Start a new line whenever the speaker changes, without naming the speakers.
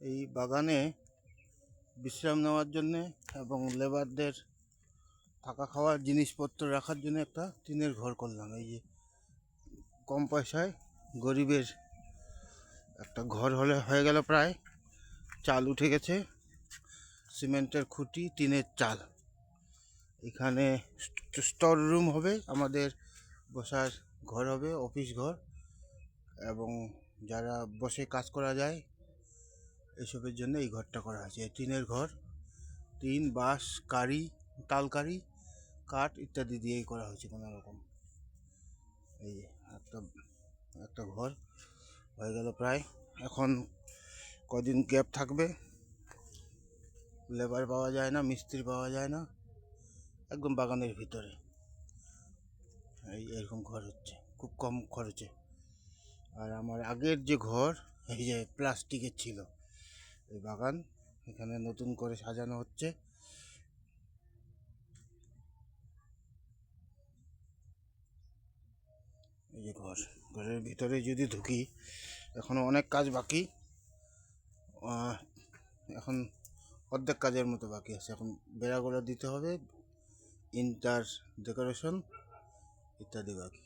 এই বাগানে বিশ্রাম নেওয়ার জন্যে এবং লেবারদের থাকা খাওয়ার জিনিসপত্র রাখার জন্য একটা টিনের ঘর করলাম। এই যে কম পয়সায় গরিবের একটা ঘর হলে হয়ে গেল প্রায়। চাল উঠে গেছে, সিমেন্টের খুঁটি, টিনের চাল। এখানে স্টোর রুম হবে, আমাদের বসার ঘর হবে, অফিস ঘর। এবং যারা বসে কাজ করা যায় এসবের জন্য এই ঘরটা করা হয়েছে। টিনের ঘর, টিন, বাঁশ, কারি, তালকারি, কাঠ ইত্যাদি দিয়েই করা হয়েছে কোনো রকম। এই একটা একটা ঘর হয়ে গেল প্রায়। এখন কদিন গ্যাপ থাকবে। লেবার পাওয়া যায় না, মিস্ত্রি পাওয়া যায় না, একদম বাগানের ভিতরে। এই এরকম ঘর হচ্ছে, খুব কম খরচে। আর আমার আগের যে ঘর, এই যে প্লাস্টিকের ছিল এই বাগান এখানে নতুন করে সাজানো হচ্ছে। এই যে ঘর, ঘরের ভিতরে যদি ঢুকি, এখনও অনেক কাজ বাকি। এখন অর্ধেক কাজের মতো বাকি আছে। এখন বেড়াগুলো দিতে হবে, ইন্টার ডেকোরেশন ইত্যাদি বাকি।